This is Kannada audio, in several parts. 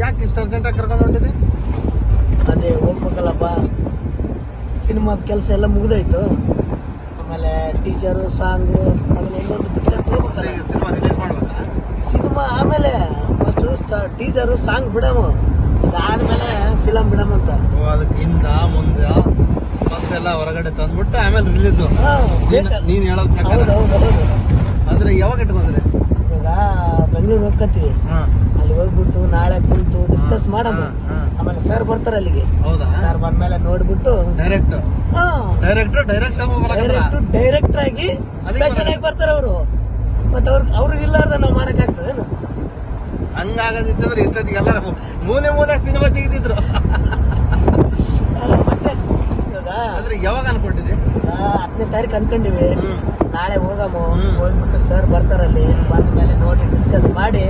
ಯಾಕೆ ಇಷ್ಟು ಅರ್ಜೆಂಟಾಗಿ ಕರ್ಕೊಂಡು ಹೊಂಟಿದೆ ಅದೇ ಹೋಗ್ಬೇಕಲ್ಲಪ್ಪ. ಸಿನಿಮಾದ ಕೆಲಸ ಎಲ್ಲ ಮುಗಿದಾಯ್ತು. ಆಮೇಲೆ ಟೀಚರು ಸಾಂಗು ಆಮೇಲೆ ಎಲ್ಲೊಂದು ಬಿಟ್ಕೊಂಡು ಹೋಗ್ಬೇಕಲ್ಲ. ಸಿನಿಮಾ ರಿಲೀಸ್ ಮಾಡ್ಬೇಕಾ? ಸಿನಿಮಾ ಆಮೇಲೆ ಫಸ್ಟು ಟೀಚರು ಸಾಂಗ್ ಬಿಡಮು. ಇದಾದ್ಮೇಲೆ ಫಿಲಮ್ ಬಿಡಮಂತ ಓ, ಅದಕ್ಕೆ ಹಿಂದ ಮುಂದೆ ಫಸ್ಟ್ ಎಲ್ಲ ಹೊರಗಡೆ ತಂದ್ಬಿಟ್ಟು ಆಮೇಲೆ ರಿಲೀಸು ನೀನು ಹೇಳೋದ್ ಹೌದು ಹೌದು ಹೌದು ಅಂದ್ರೆ ಯಾವಾಗ ಇಟ್ಕೊಂಡ್ರೆ ಇವಾಗ ಹಾ. ಅಲ್ಲಿ ಹೋಗ್ಬಿಟ್ಟು ನಾಳೆ ಕುಂತು ಡಿಸ್ಕಸ್ ಮಾಡಮ್ಮ. ಆಮೇಲೆ ಸರ್ ಬರ್ತಾರೆ ಅಲ್ಲಿಗೆ. ಹೌದಾ? ಸರ್ ಬಂದ್ಮೇಲೆ ನೋಡ್ಬಿಟ್ಟು ಡೈರೆಕ್ಟ್ ಹಾ. ಡೈರೆಕ್ಟ್ ಡೈರೆಕ್ಟ್ ಡೈರೆಕ್ಟ್ ಡೈರೆಕ್ಟರ್ ಆಗಿ ಸ್ಪೆಷಲ್ ಆಗಿ ಬರ್ತಾರೆ ಅವರು. ಮತ್ತೆ ಅವ್ರ ಅವ್ರಿಗೆ ಇಲ್ಲಾರ್ದ ನಾವು ಮಾಡಕ್ ಆಗ್ತದೇನು ಹಂಗಾಗದಿತ್ತಂದ್ರೆ ಇಷ್ಟೊತ್ತಿಗೆ ಎಲ್ಲರ ಮೂನೆ ಮೂಲೆ ಸಿನಿಮಾ ತೆಗೆದಿದ್ರು. ಮತ್ತೆ ಅಂದ್ರೆ ಯಾವಾಗ ತಾರೀಕು ಅನ್ಕೊಂಡಿವಿ. ನಾಳೆ ಹೋಗಮ್ಮ. ಹೋಗ್ಬಿಟ್ಟು ಸರ್ ಬರ್ತಾರಲ್ಲಿ. ಬಂದ್ಮೇಲೆ ನೋಡಿ ಡಿಸ್ಕಸ್ ಮಾಡಿ.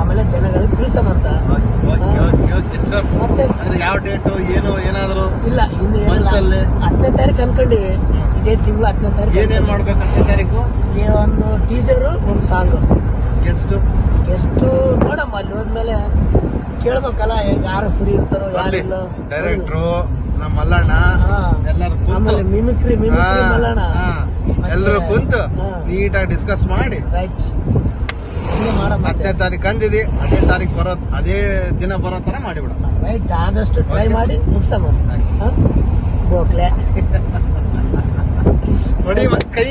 ಆಮೇಲೆ ಜನಗಳಿಗೆ ತಿಳಿಸಮಂತ ಯಾವ ಡೇಟು ಏನು ಏನಾದ್ರು? ಇಲ್ಲ ಇನ್ನು? ಹತ್ತನೇ ತಾರೀಕು ಅನ್ಕೊಂಡಿವಿ. ಇದೇ ತಿಂಗಳು ಹತ್ತನೇ ತಾರೀಕು ಏನೇನ್ ಮಾಡ್ಬೇಕು ಹತ್ತನೇ ತಾರೀಕು ಈ ಒಂದು ಟೀಸರ್ ಒಂದು ಸಾಂಗ್ ಎಷ್ಟು? ಎಷ್ಟು? ನೋಡಮ್ಮ ಅಲ್ಲಿ ಹೋದ್ಮೇಲೆ ಕೇಳ್ಬೇಕಲ್ಲ ಯಾರು ಫ್ರೀ ಇರ್ತಾರೋ ಯಾರಿಲ್ಲ ಡೈರೆಕ್ಟ್ರು ನಮ್ಮ ಮಲ್ಲಣ್ಣ. ಎಲ್ಲರೂ ಆಮೇಲೆ ಮಿಮಿಕ್ರಿ ಮಿಮಿಕ್ರಿ ಮಲ್ಲಣ್ಣ. ಎಲ್ಲರೂ ಕುಂತು ನೀಟಾಗಿ ಡಿಸ್ಕಸ್ ಮಾಡಿ. ಹತ್ತನೇ ತಾರೀಕು ಅಂದಿದಿ ಅದೇ ತಾರೀಕು ಬರೋ ಅದೇ ದಿನ ಬರೋ ತರ ಮಾಡಿಬಿಡ. ರೈಟ್ ಆದಷ್ಟು ಟ್ರೈ ಮಾಡಿ ಮುಗಿಸೋಣ. ನೋಡಿ ಮತ್ತೆ ಕೈ.